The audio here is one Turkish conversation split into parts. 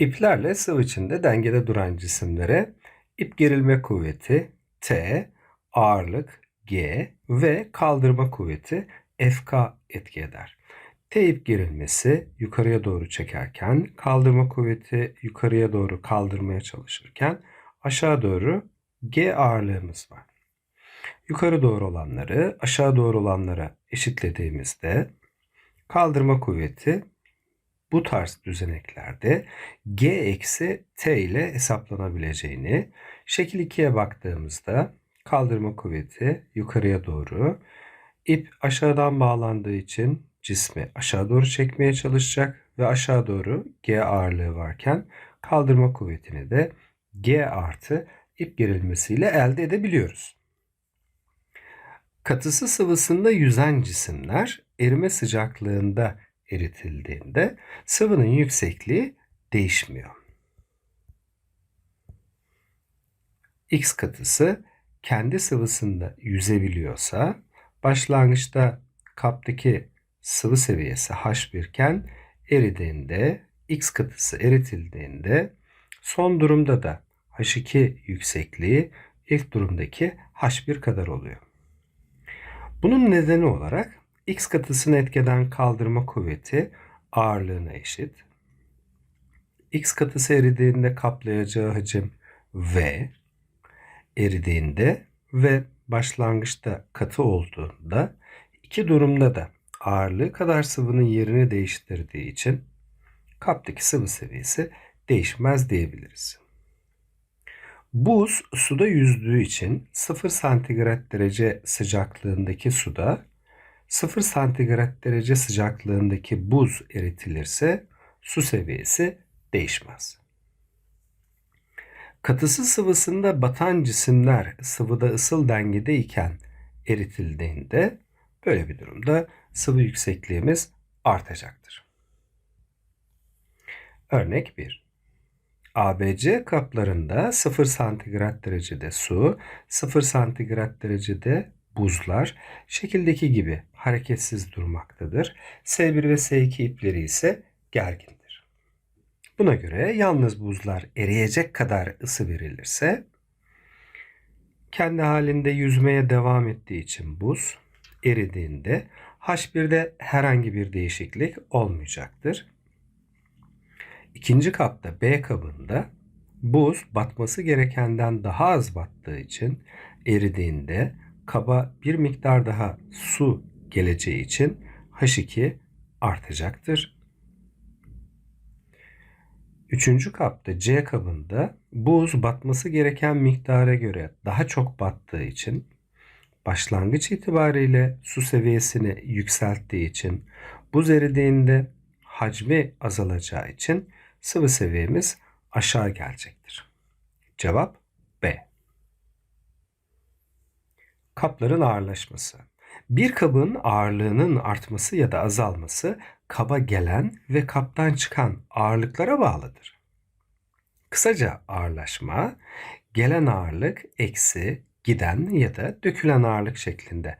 İplerle sıvı içinde dengede duran cisimlere ip gerilme kuvveti T, ağırlık G ve kaldırma kuvveti FK etki eder. T ip gerilmesi yukarıya doğru çekerken, kaldırma kuvveti yukarıya doğru kaldırmaya çalışırken aşağı doğru G ağırlığımız var. Yukarı doğru olanları aşağı doğru olanlara eşitlediğimizde kaldırma kuvveti bu tarz düzeneklerde g eksi t ile hesaplanabileceğini, şekil 2'ye baktığımızda kaldırma kuvveti yukarıya doğru, ip aşağıdan bağlandığı için cismi aşağı doğru çekmeye çalışacak ve aşağı doğru g ağırlığı varken kaldırma kuvvetini de g artı ip gerilmesiyle elde edebiliyoruz. Katısı sıvısında yüzen cisimler erime sıcaklığında eritildiğinde sıvının yüksekliği değişmiyor. X katısı kendi sıvısında yüzebiliyorsa başlangıçta kaptaki sıvı seviyesi H1 iken eridiğinde X katısı eritildiğinde son durumda da H2 yüksekliği ilk durumdaki H1 kadar oluyor. Bunun nedeni olarak X katısını etkeden kaldırma kuvveti ağırlığına eşit. X katısı eridiğinde kaplayacağı hacim V eridiğinde ve başlangıçta katı olduğunda iki durumda da ağırlığı kadar sıvının yerini değiştirdiği için kaptaki sıvı seviyesi değişmez diyebiliriz. Buz suda yüzdüğü için 0 santigrat derece sıcaklığındaki suda 0 santigrat derece sıcaklığındaki buz eritilirse su seviyesi değişmez. Katısı sıvısında batan cisimler sıvıda ısıl dengede iken eritildiğinde böyle bir durumda sıvı yüksekliğimiz artacaktır. Örnek 1. ABC kaplarında 0 santigrat derecede su, 0 santigrat derecede buzlar şekildeki gibi hareketsiz durmaktadır. S1 ve S2 ipleri ise gergindir. Buna göre yalnız buzlar eriyecek kadar ısı verilirse kendi halinde yüzmeye devam ettiği için buz eridiğinde H1'de herhangi bir değişiklik olmayacaktır. İkinci kapta B kabında buz batması gerekenden daha az battığı için eridiğinde kaba bir miktar daha su geleceği için H2 artacaktır. Üçüncü kapta C kabında buz batması gereken miktara göre daha çok battığı için başlangıç itibariyle su seviyesini yükselttiği için buz eridiğinde hacmi azalacağı için sıvı seviyemiz aşağı gelecektir. Cevap B. Kapların ağırlaşması. Bir kabın ağırlığının artması ya da azalması kaba gelen ve kaptan çıkan ağırlıklara bağlıdır. Kısaca ağırlaşma gelen ağırlık eksi giden ya da dökülen ağırlık şeklinde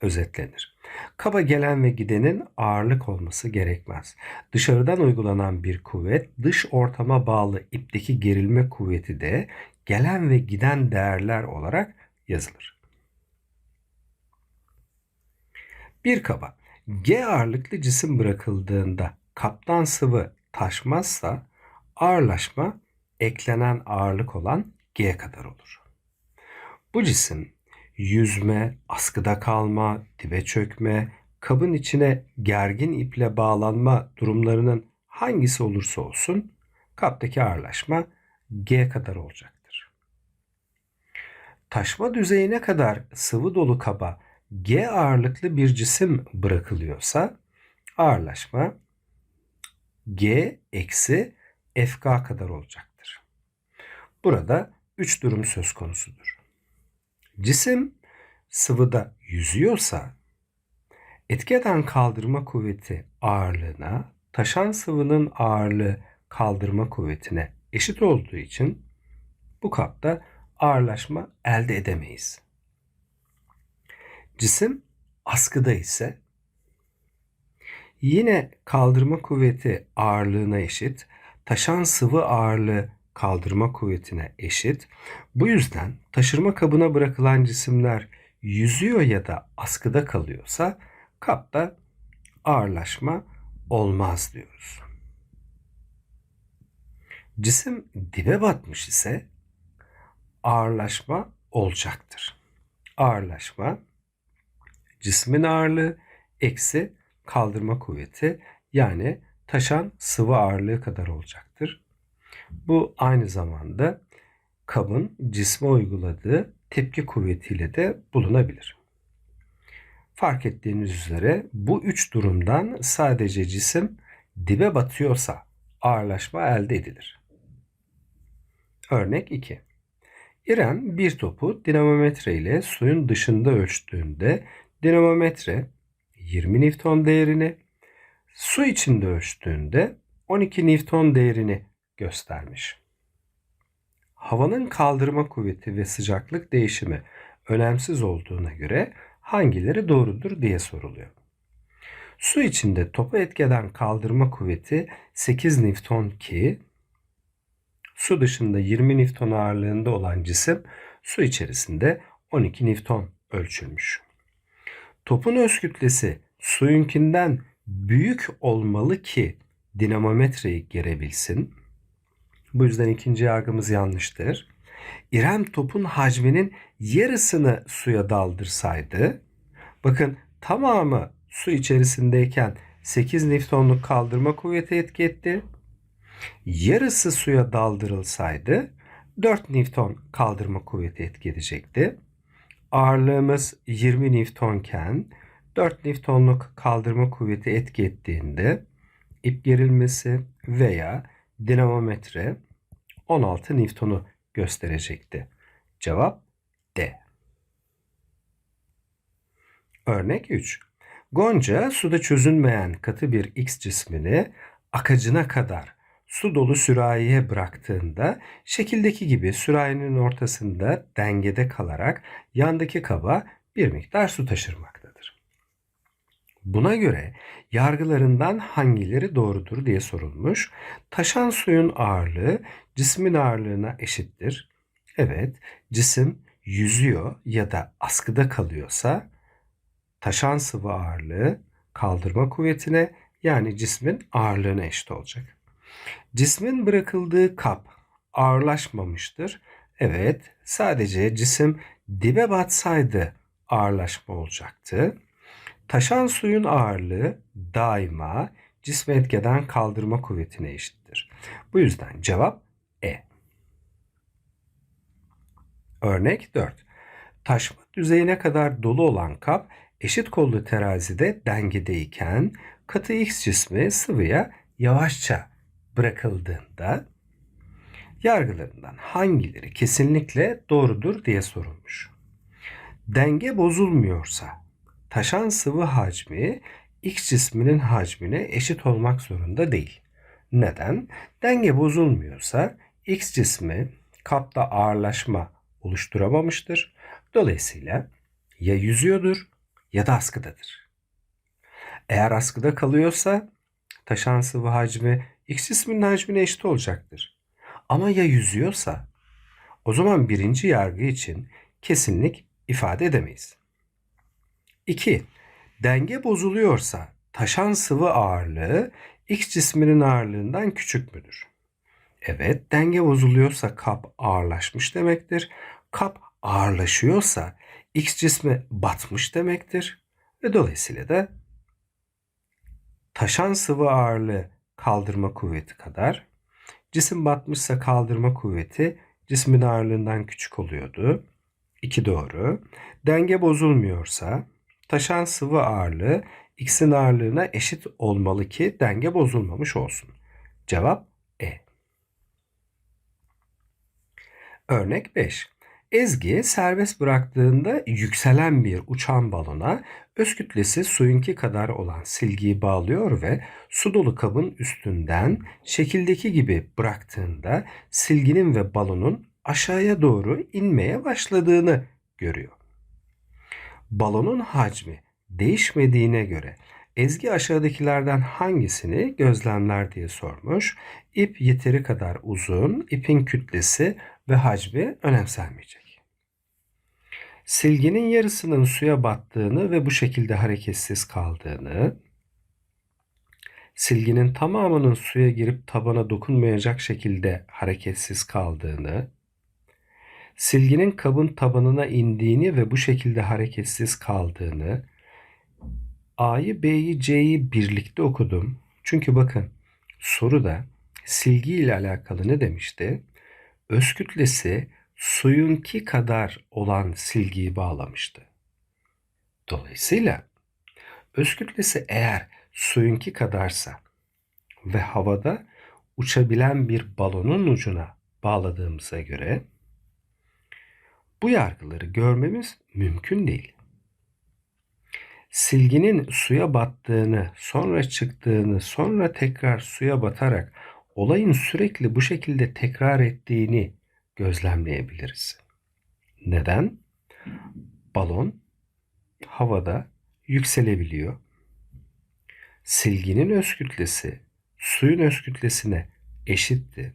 özetlenir. Kaba gelen ve gidenin ağırlık olması gerekmez. Dışarıdan uygulanan bir kuvvet dış ortama bağlı ipteki gerilme kuvveti de gelen ve giden değerler olarak yazılır. Bir kaba G ağırlıklı cisim bırakıldığında kaptan sıvı taşmazsa ağırlaşma eklenen ağırlık olan G kadar olur. Bu cisim yüzme, askıda kalma, dibe çökme, kabın içine gergin iple bağlanma durumlarının hangisi olursa olsun kaptaki ağırlaşma G kadar olacaktır. Taşma düzeyine kadar sıvı dolu kaba G ağırlıklı bir cisim bırakılıyorsa ağırlaşma G eksi FK kadar olacaktır. Burada üç durum söz konusudur. Cisim sıvıda yüzüyorsa etki eden kaldırma kuvveti ağırlığına taşan sıvının ağırlığı kaldırma kuvvetine eşit olduğu için bu kapta ağırlaşma elde edemeyiz. Cisim askıda ise yine kaldırma kuvveti ağırlığına eşit. taşan sıvı ağırlığı kaldırma kuvvetine eşit. Bu yüzden taşırma kabına bırakılan cisimler yüzüyor ya da askıda kalıyorsa kapta ağırlaşma olmaz diyoruz. Cisim dibe batmış ise ağırlaşma olacaktır. Ağırlaşma cismin ağırlığı eksi kaldırma kuvveti yani taşan sıvı ağırlığı kadar olacaktır. Bu aynı zamanda kabın cisme uyguladığı tepki kuvvetiyle de bulunabilir. Fark ettiğiniz üzere bu üç durumdan sadece cisim dibe batıyorsa ağırlaşma elde edilir. Örnek 2. İrem bir topu dinamometre ile suyun dışında ölçtüğünde dinamometre 20 Newton değerini, su içinde ölçtüğünde 12 Newton değerini göstermiş. Havanın kaldırma kuvveti ve sıcaklık değişimi önemsiz olduğuna göre hangileri doğrudur diye soruluyor. Su içinde topu etkeden kaldırma kuvveti 8 Newton ki su dışında 20 Newton ağırlığında olan cisim su içerisinde 12 Newton ölçülmüş. Topun öz kütlesi suyunkinden büyük olmalı ki dinamometreyi gerebilsin. Bu yüzden ikinci yargımız yanlıştır. İrem topun hacminin yarısını suya daldırsaydı, bakın tamamı su içerisindeyken 8 Newton'luk kaldırma kuvveti etki etti. Yarısı suya daldırılsaydı 4 Newton kaldırma kuvveti etki edecekti. Ağırlığımız 20 Newtonken 4 Newton'luk kaldırma kuvveti etki ettiğinde ip gerilmesi veya dinamometre 16 Newton'u gösterecekti. Cevap D. Örnek 3. Gonca suda çözünmeyen katı bir X cismini akacına kadar su dolu sürahiye bıraktığında şekildeki gibi sürahinin ortasında dengede kalarak yandaki kaba bir miktar su taşırmaktadır. Buna göre yargılarından hangileri doğrudur diye sorulmuş. Taşan suyun ağırlığı cismin ağırlığına eşittir. Evet, cisim yüzüyor ya da askıda kalıyorsa taşan sıvı ağırlığı kaldırma kuvvetine yani cismin ağırlığına eşit olacak. Cismin bırakıldığı kap ağırlaşmamıştır. Evet, sadece cisim dibe batsaydı ağırlaşma olacaktı. Taşan suyun ağırlığı daima cisme etkeden kaldırma kuvvetine eşittir. Bu yüzden cevap E. Örnek 4. Taşma düzeyine kadar dolu olan kap eşit kollu terazide dengedeyken katı X cismi sıvıya yavaşça bırakıldığında yargılarından hangileri kesinlikle doğrudur diye sorulmuş. Denge bozulmuyorsa taşan sıvı hacmi X cisminin hacmine eşit olmak zorunda değil. Neden? Denge bozulmuyorsa X cismi kapta ağırlaşma oluşturamamıştır. Dolayısıyla ya yüzüyordur ya da askıdadır. Eğer askıda kalıyorsa taşan sıvı hacmi X cisminin hacmine eşit olacaktır. Ama ya yüzüyorsa o zaman birinci yargı için kesinlik ifade edemeyiz. 2. Denge bozuluyorsa taşan sıvı ağırlığı X cisminin ağırlığından küçük müdür? Evet, denge bozuluyorsa kap ağırlaşmış demektir. Kap ağırlaşıyorsa X cismi batmış demektir. Ve dolayısıyla da taşan sıvı ağırlığı kaldırma kuvveti kadar. Cisim batmışsa kaldırma kuvveti cismin ağırlığından küçük oluyordu. 2 doğru. Denge bozulmuyorsa taşan sıvı ağırlığı x'in ağırlığına eşit olmalı ki denge bozulmamış olsun. Cevap E. Örnek 5. Ezgi serbest bıraktığında yükselen bir uçan balona öz kütlesi suyunki kadar olan silgiyi bağlıyor ve su dolu kabın üstünden şekildeki gibi bıraktığında silginin ve balonun aşağıya doğru inmeye başladığını görüyor. Balonun hacmi değişmediğine göre Ezgi aşağıdakilerden hangisini gözlemler diye sormuş. İp yeteri kadar uzun, ipin kütlesi ve hacmi önemsenmeyecek. Silginin yarısının suya battığını ve bu şekilde hareketsiz kaldığını, silginin tamamının suya girip tabana dokunmayacak şekilde hareketsiz kaldığını, silginin kabın tabanına indiğini ve bu şekilde hareketsiz kaldığını, A'yı, B'yi, C'yi birlikte okudum. Çünkü bakın soruda silgi ile alakalı ne demişti? Öz kütlesi suyunki kadar olan silgiyi bağlamıştı. Dolayısıyla öz kütlesi eğer suyunki kadarsa ve havada uçabilen bir balonun ucuna bağladığımıza göre bu yargıları görmemiz mümkün değil. Silginin suya battığını, sonra çıktığını, sonra tekrar suya batarak olayın sürekli bu şekilde tekrar ettiğini gözlemleyebiliriz. Neden? Balon havada yükselebiliyor. Silginin öz kütlesi suyun öz kütlesine eşitti.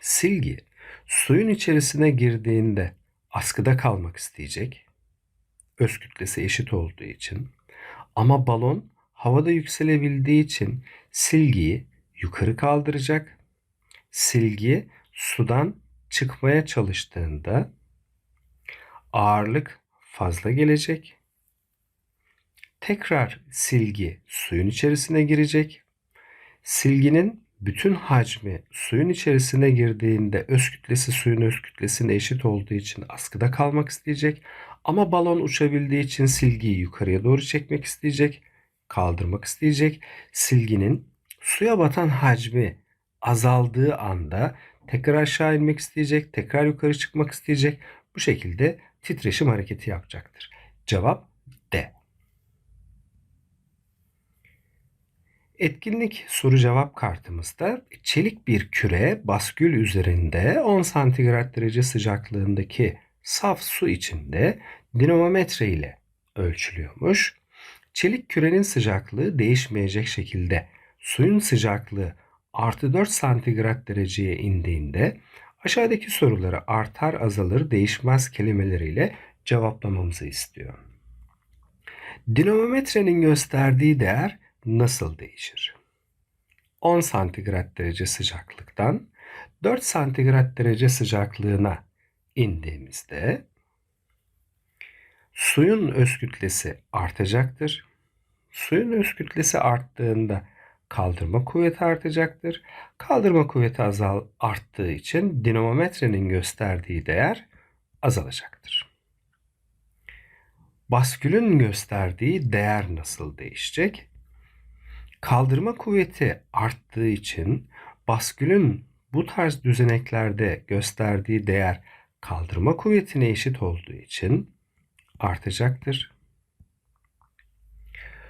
Silgi suyun içerisine girdiğinde askıda kalmak isteyecek. Öz kütlesi eşit olduğu için. Ama balon havada yükselebildiği için silgiyi yukarı kaldıracak. Silgi sudan çıkmaya çalıştığında ağırlık fazla gelecek. Tekrar silgi suyun içerisine girecek. Silginin bütün hacmi suyun içerisine girdiğinde öz kütlesi suyun öz kütlesine eşit olduğu için askıda kalmak isteyecek. Ama balon uçabildiği için silgiyi yukarıya doğru çekmek isteyecek, kaldırmak isteyecek. Silginin suya batan hacmi azaldığı anda tekrar aşağı inmek isteyecek, tekrar yukarı çıkmak isteyecek. Bu şekilde titreşim hareketi yapacaktır. Cevap D. Etkinlik soru cevap kartımızda çelik bir küre baskül üzerinde 10 santigrat derece sıcaklığındaki saf su içinde dinamometre ile ölçülüyormuş. Çelik kürenin sıcaklığı değişmeyecek şekilde suyun sıcaklığı artı 4 santigrat dereceye indiğinde aşağıdaki soruları artar azalır değişmez kelimeleriyle cevaplamamızı istiyor. Dinamometrenin gösterdiği değer nasıl değişir? 10 santigrat derece sıcaklıktan 4 santigrat derece sıcaklığına indiğimizde suyun öz kütlesi artacaktır. Suyun öz kütlesi arttığında kaldırma kuvveti artacaktır. Kaldırma kuvveti azal arttığı için dinamometrenin gösterdiği değer azalacaktır. Baskülün gösterdiği değer nasıl değişecek? Kaldırma kuvveti arttığı için baskülün bu tarz düzeneklerde gösterdiği değer kaldırma kuvvetine eşit olduğu için artacaktır.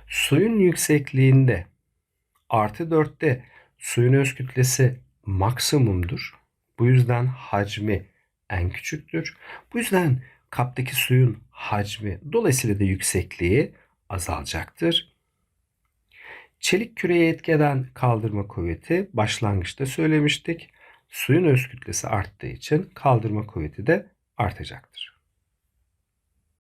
Suyun yüksekliğinde artı 4'te suyun öz kütlesi maksimumdur. Bu yüzden hacmi en küçüktür. Bu yüzden kaptaki suyun hacmi dolayısıyla da yüksekliği azalacaktır. Çelik küreye etkeden kaldırma kuvveti başlangıçta söylemiştik. Suyun öz kütlesi arttığı için kaldırma kuvveti de artacaktır.